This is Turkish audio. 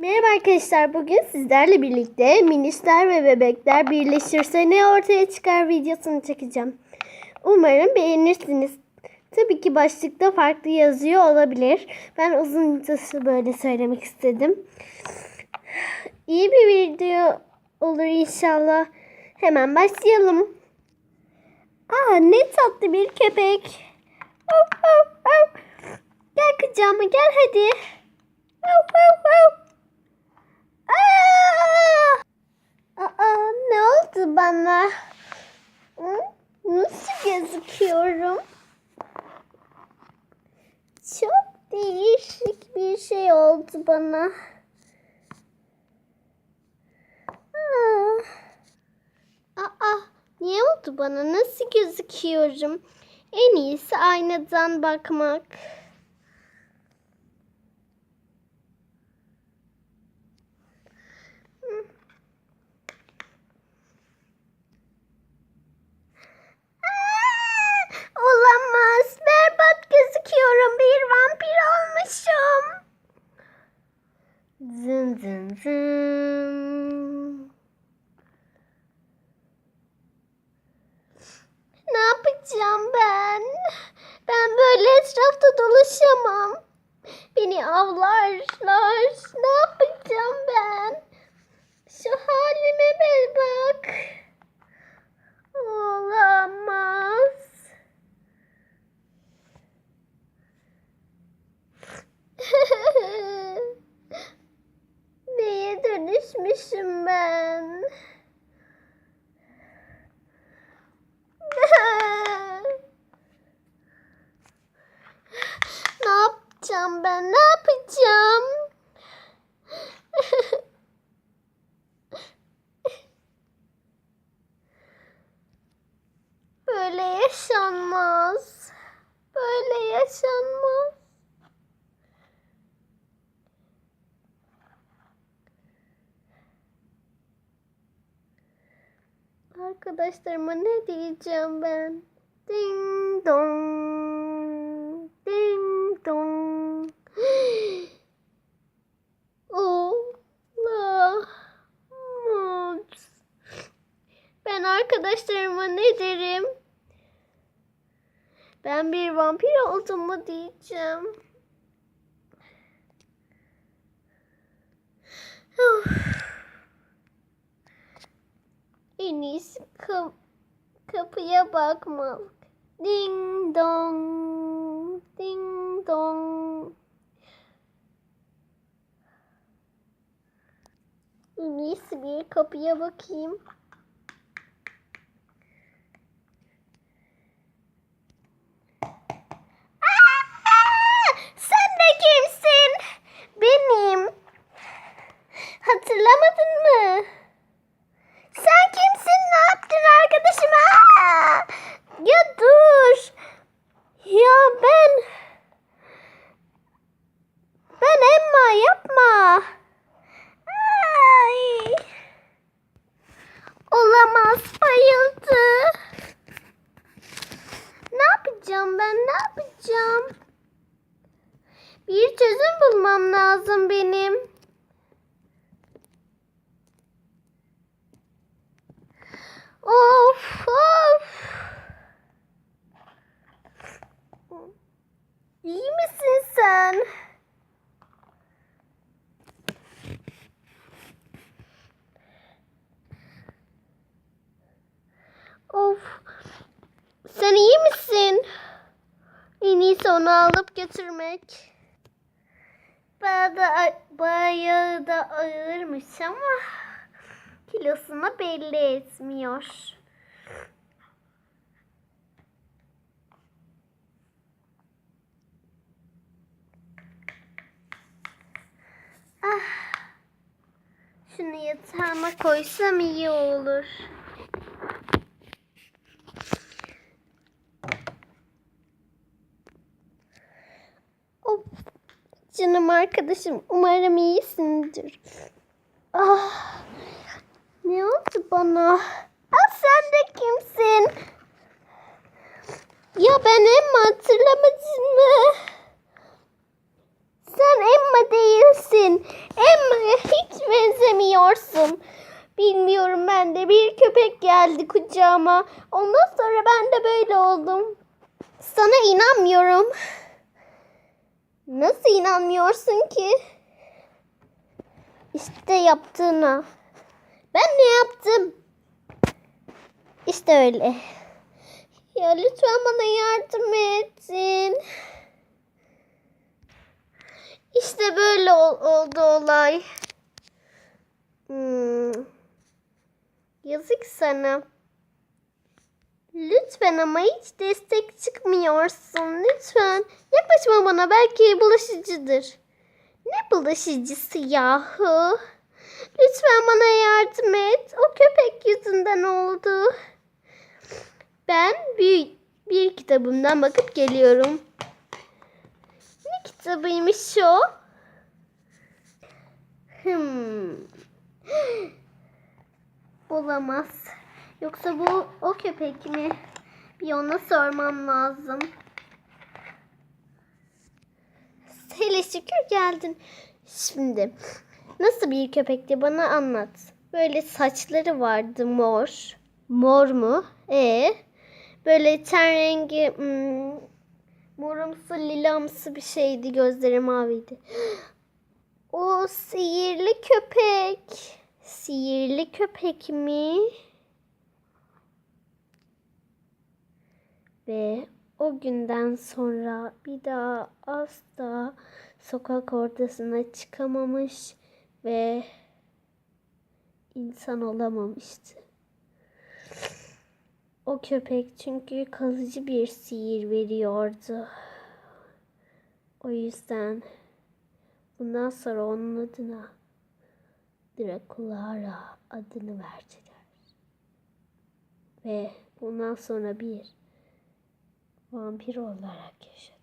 Merhaba arkadaşlar. Bugün sizlerle birlikte minişler ve bebekler birleşirse ne ortaya çıkar videosunu çekeceğim. Umarım beğenirsiniz. Tabii ki başlıkta farklı yazıyor olabilir. Ben uzunca böyle söylemek istedim. İyi bir video olur inşallah. Hemen başlayalım. Aa ne tatlı bir köpek. Gel kucağıma gel hadi. Of, of, of. Aa! Aa, ne oldu bana? Nasıl gözüküyorum? Çok değişik bir şey oldu bana. Aa, Aa, niye oldu bana? Nasıl gözüküyorum? En iyisi aynadan bakmak. Aa, Olamaz. Berbat gözüküyorum. Bir vampir olmuşum. Zın zın zın. Ne yapacağım ben? Ben böyle etrafta dolaşamam. Beni avlarlar. Ne yapacağım ben? Şu halime bir bak. Olamaz. Neye dönüşmüşüm ben? ne yapacağım ben? Ne yapacağım? Böyle yaşanmaz. Böyle yaşanmaz. Arkadaşlarıma ne diyeceğim ben? Ding dong. Ding dong. Olamaz. Ben arkadaşlarıma ne derim? Ben bir vampir oldum mu diyeceğim. Of. En iyisi kap- kapıya bakmak. Ding dong. Ding dong. En bir kapıya bakayım. Aa! Sen de kimsin? Benim. Hatırlamadın mı? Sen kimsin? Ne yaptın arkadaşım? Aa! Ya dur. Ya ben... Ben Emma yapma. Ay. Olamaz bayıldı. Ne yapacağım ben? Ne yapacağım? Bir çözüm bulmam lazım benim. Of of. İyi misin sen? Of. Sen iyi misin? Onu alıp götürmek. Bayağı da, bayağı da ağırmış ama kilosunu belli etmiyor. Ah. Şunu yatağıma koysam iyi olur. Of. Canım arkadaşım umarım iyisindir. Ah. Ne oldu bana? Ah sen de kimsin? Ya ben Emma hatırlamadın mı? Sen Emma değilsin. Emma'ya hiç benzemiyorsun. Bilmiyorum ben de bir köpek geldi kucağıma. Ondan sonra ben de böyle oldum. Sana inanmıyorum. Nasıl inanmıyorsun ki? İşte yaptığına. Ben ne yaptım? İşte öyle. Ya lütfen bana yardım edin. İşte böyle ol- oldu olay. Hmm. Yazık sana. Lütfen ama hiç destek çıkmıyorsun. Lütfen. Yaklaşma bana. Belki bulaşıcıdır. Ne bulaşıcısı yahu? Lütfen bana yardım et. O köpek yüzünden oldu. Ben bir, bir kitabımdan bakıp geliyorum. Ne kitabıymış o? Hmm. Olamaz. Yoksa bu o köpek mi? Bir ona sormam lazım. Hele şükür geldin. Şimdi nasıl bir köpekti bana anlat. Böyle saçları vardı mor. Mor mu? E böyle ten rengi hmm, morumsu lilamsı bir şeydi. Gözleri maviydi. O sihirli köpek. Sihirli köpek mi? Ve o günden sonra bir daha asla sokak ortasına çıkamamış ve insan olamamıştı. O köpek çünkü kalıcı bir sihir veriyordu. O yüzden bundan sonra onun adına Draculara adını verdiler. Ve bundan sonra bir vampir olarak yaşadı.